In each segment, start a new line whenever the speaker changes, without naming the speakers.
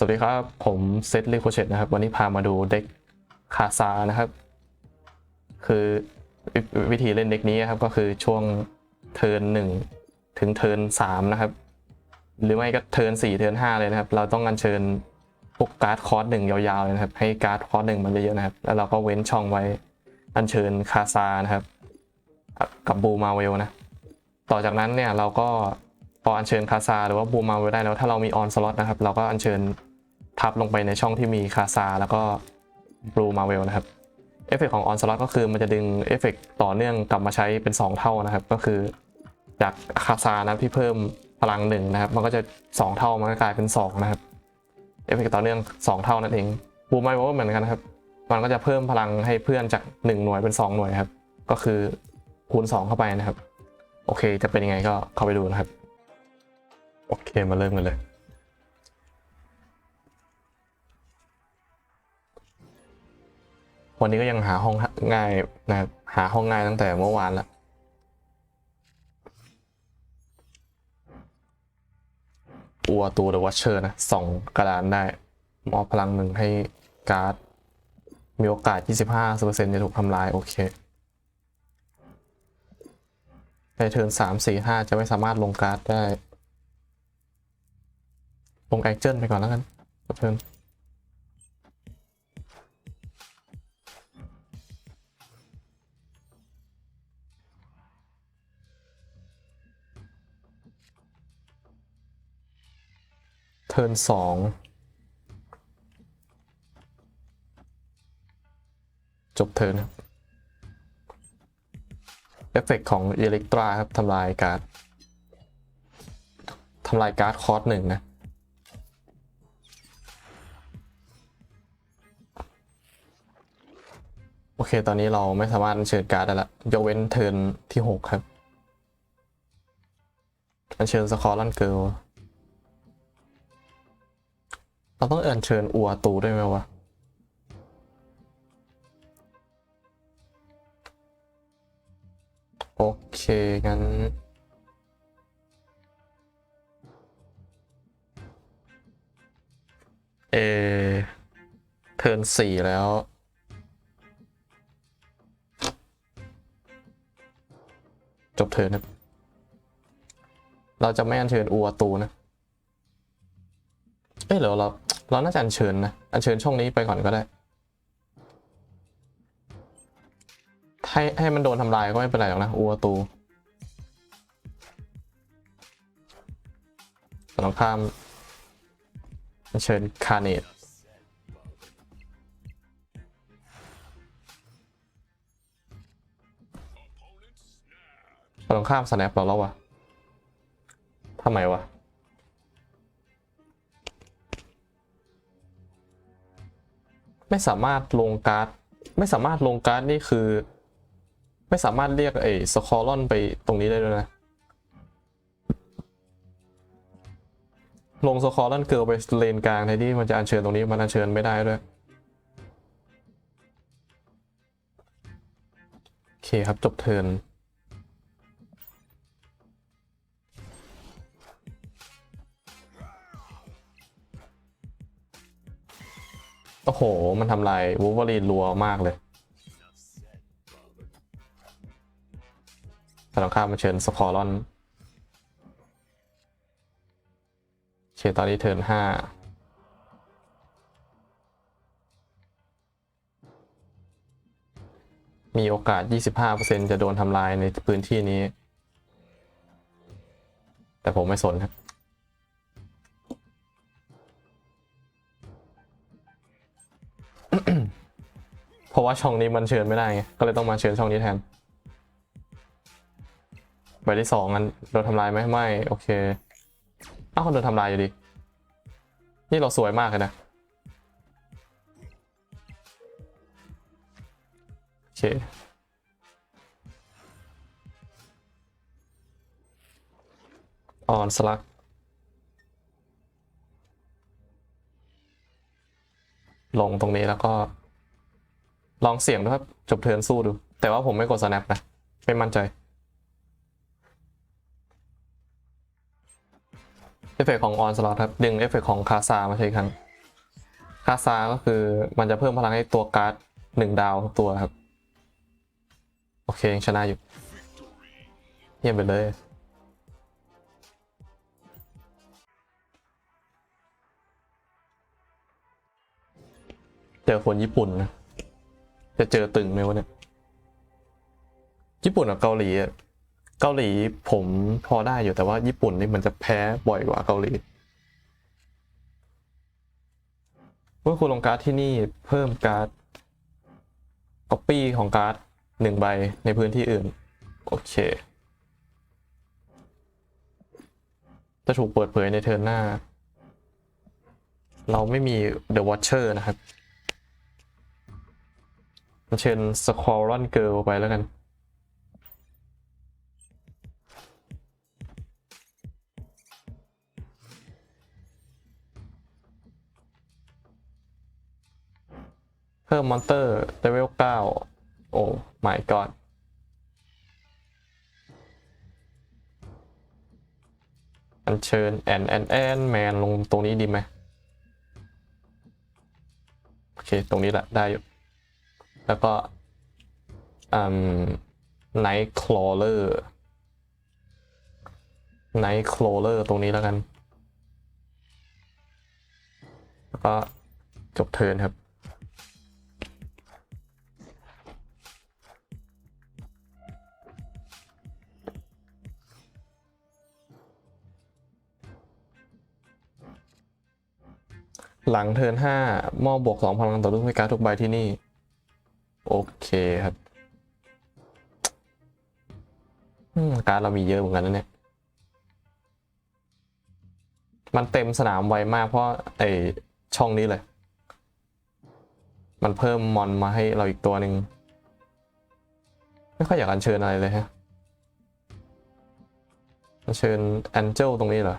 สวัสดีครับ ผมเซตเลโคเชตนะครับ วันนี้พามาดูเด็กคาซานะครับ คือวิธีเล่นเด็กนี้ครับ ก็คือช่วงเทิร์นหนึ่งถึงเทิร์นสามนะครับ หรือไม่ก็เทิร์นสี่เทิร์นห้าเลยนะครับ เราต้องอัญเชิญพวกการ์ดคอร์สหนึ่งยาวๆเลยนะครับ ให้การ์ดคอร์สหนึ่งมันเยอะๆนะครับ แล้วเราก็เว้นช่องไว้อัญเชิญคาซานะครับ กับบูมาเวลนะ ต่อจากนั้นเนี่ยเราก็พออัญเชิญคาซาหรือว่าบูมาเวลได้แล้วถ้าเรามีออนสล็อตนะครับ เราก็อัญเชิญ ทับลงไปในช่องที่มีคาซาแล้วก็บลูมาเวลนะครับเอฟเฟกของออนสล็อตก็คือมันจะดึงเอฟเฟกต่อเนื่องกลับมาใช้เป็น 2 เท่านะครับ ก็คือจากคาซานะที่เพิ่มพลังหนึ่งนะครับ มันก็จะ 2 เท่ามันก็กลายเป็น 2 นะครับเอฟเฟกต่อเนื่อง 2 เท่านั่นเองบูมาเวลเหมือนกันนะครับ มันก็จะเพิ่มพลังให้เพื่อนจาก 1 หน่วยเป็น 2 หน่วยครับ ก็คือคูณ 2 เข้าไปนะครับ โอเค จะเป็นยังไงก็เข้าไปดูนะครับ โอเคมาเริ่มกันเลย วันนี้ก็ยังหาห้องง่ายนะหาห้องง่ายตั้งแต่เมื่อวานล้วอัวตัวเดอะวัชเชอร์นะสองกระดานได้มอบพลังหนึ่งให้การ์ด มีโอกาส 25%จะถูกทำลาย โอเค ในเทิร์นสามสี่ห้าจะไม่สามารถลงการ์ดได้ ลงแอคเจิลไปก่อนแล้วกันกับเทิร์น ทิร์นสองจบเทิร์นครับเอฟเฟกของอิเล็กตราครับทำลายการ์ดทำลายการ์ดคอร์สหนึ่งนะโอเค ตอนนี้เราไม่สามารถเชิญการ์ดได้ละยกเว้นเทิร์นที่ 6 ครับ อัญเชิญสคอร์ลันเกิล เราต้องอัญเชิญอัวตูได้ไหมวะ โอเค งั้น เอ เทิร์นสี่แล้ว จบเทิร์นครับเราจะไม่อัญเชิญอัวตูนะ เอ้ยเดี๋ยวเรา เราน่าจะอัญเชิญนะอัญเชิญช่องนี้ไปก่อนก็ได้ให้ให้มันโดนทำลายก็ไม่เป็นไรหรอกนะอัวตูตรงข้ามเชิญคาเนตตรงข้ามสแนปเราแล้ววะทำไมวะ ไม่สามารถลงการ์ดไม่สามารถลงการ์ดนี่คือ ไม่สามารถเรียกไอ้สคอรอนไปตรงนี้ได้ด้วยนะ ลงสคอรอนเกิลไปเลนกลางแทนที่มันจะอัญเชิญตรงนี้มันอัญเชิญไม่ได้ด้วยโอเคครับจบเทิร์น โอ้โห มันทำลายวูฟเวอรีนรัวมากเลยตรงข้ามมาเชิญสคอรอนเคตอนนี้เทิร์นห้ามีโอกาส 25%จะโดนทำลายในพื้นที่นี้ แต่ผมไม่สนครับ ราะว่าช่องนี้มันเชิญไม่ได้ไงก็เลยต้องมาเชิญช่องนี้แทนใบที่สองอันโดนทำลายไหมไม่โอเคอ้าวโดนทำลายอยู่ดีนี่เราสวยมากเลยนะโอเคออนสลักลงตรงนี้แล้วก็ ลองเสี่ยงดูครับ จบเทินสู้ดู แต่ว่าผมไม่กด snap นะ ไม่มั่นใจเอฟเฟกของออนสล็อตครับ ดึงเอฟเฟกของคาซามาใช้อีกครั้งคาซาก็คือมันจะเพิ่มพลังให้ตัวการ์ดหนึ่งดาวตัวครับ โอเคยังชนะอยู่เยี่ยมไปเลยเจอคนญี่ปุ่นนะ จะเจอตึงไหมวะเนี่ยญี่ปุ่นกับเกาหลีอะเกาหลีผมพอได้อยู่แต่ว่าญี่ปุ่นนี่มันจะแพ้บ่อยกว่าเกาหลีเมื่อคุณลงการ์ดที่นี่เพิ่มการ์ดก๊อปปี้ของการ์ดหนึ่งใบในพื้นที่อื่น โอเค จะถูกเปิดเผยในเทิร์นหน้า เราไม่มี The Watcher นะครับ เชิญ Squirrel Girl ไปแล้วกัน เพิ่มมอนเตอร์เลเวล9โอ้ my god อันเชิญแอนแอนแอนแมนลงตรงนี้ดีไหม โอเค ตรงนี้แหละได้อยู่ แล้วก็อืมไนท์คลอเลอร์ไนท์คลอเลอร์ตรงนี้แล้วกัน แล้วก็จบเทินครับหลังเทิร์นห้ามอบบวกสองพลังต่อลูกให้การทุกใบที่นี่ เคครับการเรามีเยอะเหมือนกันนะเนี่ย มันเต็มสนามไวมากเพราะไอช่องนี้เลย มันเพิ่มมอนมาให้เราอีกตัวหนึ่งไม่ค่อยอยากอัญเชิญอะไรเลยฮะอัญเชิญแองเจลตรงนี้เหรอ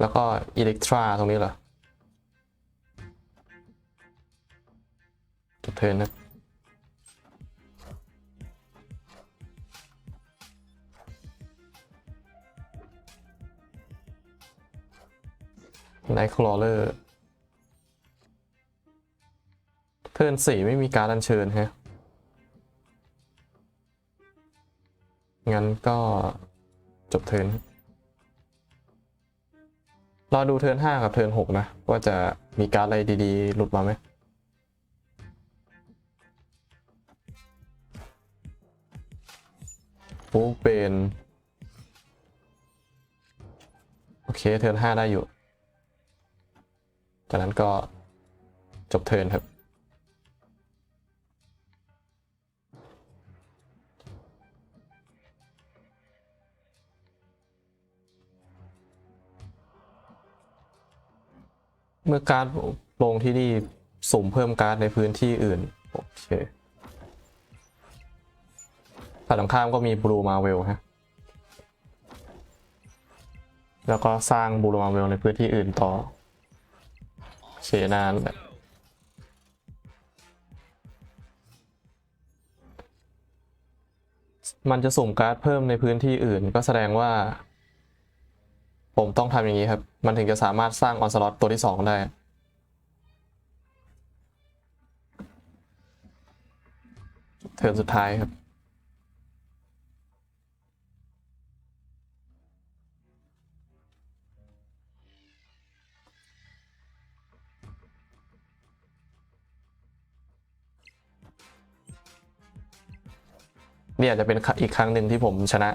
แล้วก็อิเล็กทราตรงนี้เหรอ จบเทินนะไนท์คลอเลอร์เทิร์นสี่ไม่มีการอัญเชิญฮะ งั้นก็จบเทิร์นรอดูเทิร์นห้ากับเทิร์นหกนะ ว่าจะมีการอะไรดีๆ หลุดมาไหม โอ้เป็น โอเค เทิร์นห้าได้อยู่ จากนั้นก็จบเทิร์นครับ เมื่อการลงที่นี่สุ่มเพิ่มการ์ดในพื้นที่อื่น โอเค ฝ่ายตรงข้ามก็มีบลูมาเวลฮะ แล้วก็สร้างบลูมาเวลในพื้นที่อื่นต่อเชนานแบบมันจะสุ่มการ์ดเพิ่มในพื้นที่อื่นก็แสดงว่า ผมต้องทำอย่างนี้ครับ มันถึงจะสามารถสร้างออนสล็อตตัวที่ 2 ได้ เทิร์นสุดท้ายครับ นี่อาจจะเป็นอีกครั้งหนึ่งที่ผมชนะ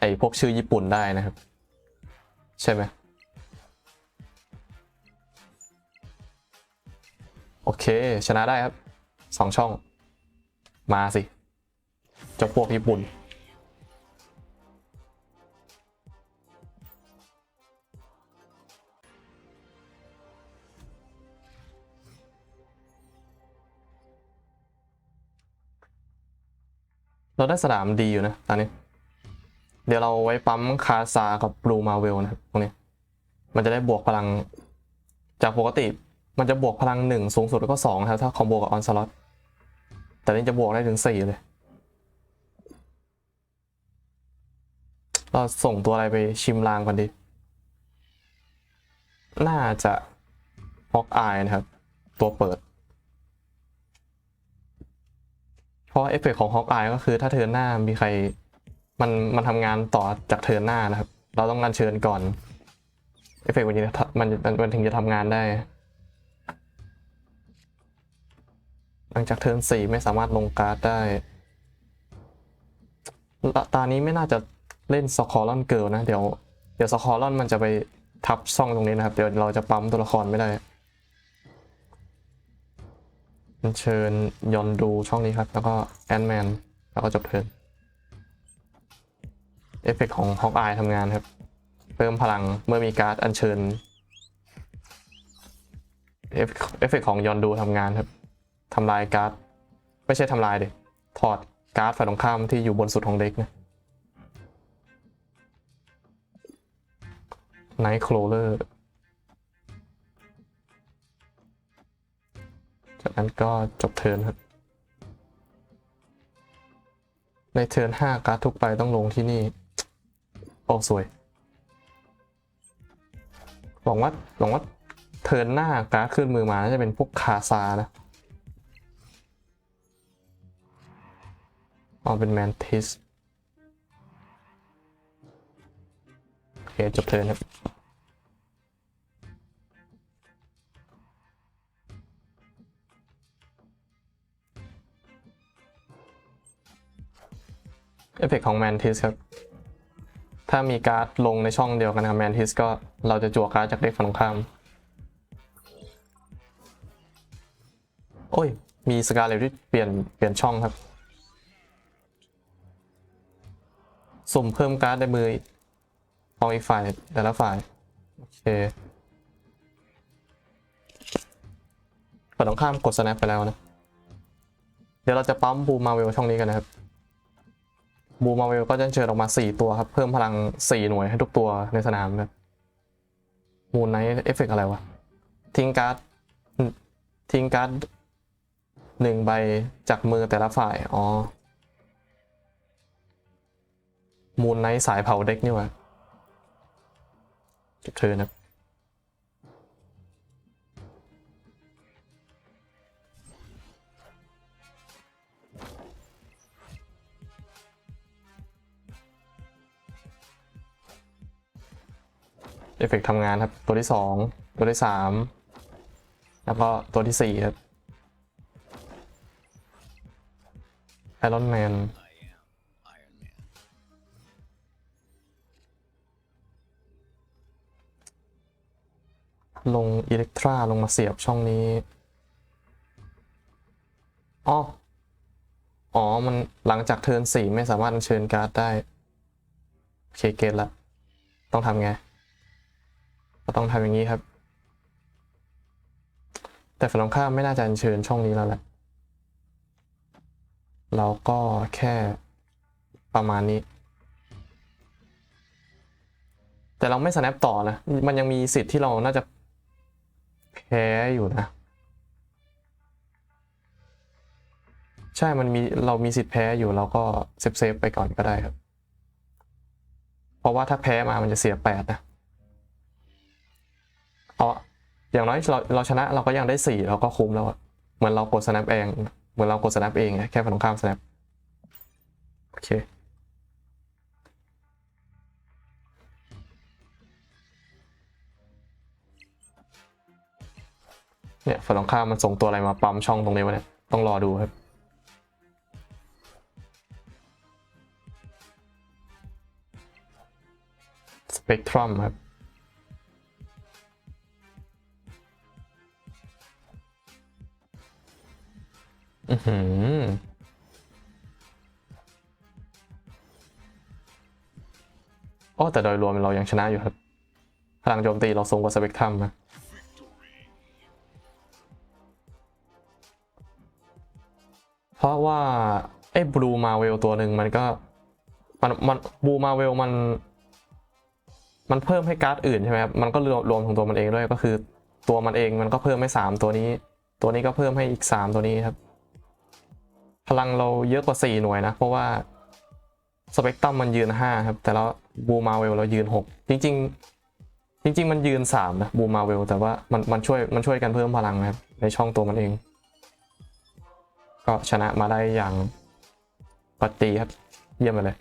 ไอ้พวกชื่อญี่ปุ่นได้นะครับ ใช่ไหมโอเค ชนะได้ครับสองช่อง มาสิเจ้าพวกญี่ปุ่น เราได้สนามดีอยู่นะตอนนี้ เดี๋ยวเราไว้ปั๊มคาซากับบลูมาเวลนะครับตรงนี้มันจะได้บวกพลัง จากปกติมันจะบวกพลังหนึ่งสูงสุดแล้วก็สองครับถ้าคอมโบกับออนสล็อตแต่นี่จะบวกได้ถึงสี่เลย เราส่งตัวอะไรไปชิมลางก่อนดี น่าจะฮอกอายนะครับ ตัวเปิด เพราะเอฟเฟกของฮอกอายก็คือถ้าเทิร์นหน้ามีใครมันมันทำงานต่อจากเทิร์นหน้านะครับ เราต้องการเชิญก่อนเอฟเฟกต์มันจะมันมันถึงจะทำงานได้ หลังจากเทิร์นสี่ไม่สามารถลงการ์ดได้ ตานี้ไม่น่าจะเล่นสคอรลอนเกิลนะ เดี๋ยวเดี๋ยวสคอรลอนมันจะไปทับช่องตรงนี้นะครับ เดี๋ยวเราจะปั๊มตัวละครไม่ได้ เชิญยอนดูช่องนี้ครับ แล้วก็แอนแมนแล้วก็จบเทิร์นเอฟเฟกต์ของฮอกอายทำงานครับ เพิ่มพลังเมื่อมีการ์ดอัญเชิญเอฟเอฟเฟกต์ของยอนดูทำงานครับทำลายการ์ดไม่ใช่ทำลายเด็ถอดการ์ดฝ่ายตรงข้ามที่อยู่บนสุดของเด็กนะไนท์โคลเลอร์ั้นก็จบเทิร์นครับ ในเทิร์น5การ์ดทุกใบต้องลงที่นี่ โอ้สวย หวังว่าหวังว่าเทิร์นหน้าการ์ดขึ้นมือมาน่าจะเป็นพวกคาซานะเอาเป็นแมนทิสโอเคจบเทิร์นครับ เอฟเฟกของแมนทิสครับ ถ้ามีการ์ดลงในช่องเดียวกันกับแมนทิสก็เราจะจั่วการ์ดจากเด็กฝั่งตรงข้าม โอ้ย มีสกาเลตที่เปลี่ยนเปลี่ยนช่องครับ สุ่มเพิ่มการ์ดในมือของอีกฝ่ายแต่ละฝ่าย โอเคฝั่งตรงข้ามกด snap ไปแล้วนะ เดี๋ยวเราจะปั๊มบูมาเวลช่องนี้กันนะครับ บูมาเวลก็จะเชิญออกมา 4 ตัวครับ เพิ่มพลัง 4 หน่วยให้ทุกตัวในสนามครับมูนไนท์เอฟเฟกอะไรวะ ทิ้งการ์ด ทิ้งการ์ดหนึ่งใบจากมือแต่ละฝ่าย อ๋อ มูนไนท์สายเผาเด็กนี่วะจุดเธอนะ เอฟเฟกทำงานครับ ตัวที่สองตัวที่สามแล้วก็ตัวที่สี่ครับไอรอนแมนลงอิเล็กตราลงมาเสียบช่องนี้ อ๋อ อ๋อ มันหลังจากเทิร์นสี่ไม่สามารถเชิญการ์ดได้ โอเคเกตละ ต้องทำไง ก็ต้องทำอย่างนี้ครับ แต่ฝั่งตรงข้ามไม่น่าจะเชิญช่องนี้แล้วแหละเราก็แค่ประมาณนี้ แต่เราไม่ snap ต่อนะ มันยังมีสิทธิ์ที่เราน่าจะแพ้อยู่นะ ใช่มันมีเรามีสิทธิ์แพ้อยู่เราก็เซฟเซฟไปก่อนก็ได้ครับ เพราะว่าถ้าแพ้มามันจะเสียแปดนะ เพราอย่างน้อยเราเราชนะเราก็ยังได้สี่เราก็คุ้มแล้วอะเหมือนเรากด snap เองเหมือนเรากด snap เองแค่ฝั่งตรงข้าม snap โอเคเนี่ยฝั่งตรงข้ามมันส่งตัวอะไรมาปั๊มช่องตรงนี้วะเนี่ยต้องรอดูครับสเปกตรัมครับ อือหือโอ้แต่โดยรวมเรายังชนะอยู่ครับ พลังโจมตีเราสูงกว่าสเปกตรัมนะเพราะว่าไอ้บลูมาเวลตัวหนึ่งมันก็มันมันบลูมาเวลมัน มันเพิ่มให้การ์ดอื่นใช่ไหมครับ มันก็รวมรวมของตัวมันเองด้วยก็คือ ตัวมันเองมันก็เพิ่มให้สามตัวนี้ ตัวนี้ก็เพิ่มให้อีกสามตัวนี้ครับ พลังเราเยอะกว่า 4 หน่วยนะ เพราะว่าสเปกตรัมมันยืน 5 ครับ แต่แล้วบูมาเวลเรายืน 6 จริง ๆ จริง ๆ มันยืน 3 นะบูมาเวลแต่ว่ามันมันช่วยมันช่วยกันเพิ่มพลังนะครับ ในช่องตัวมันเอง ก็ชนะมาได้อย่างปฏิครับ เยี่ยมไปเลย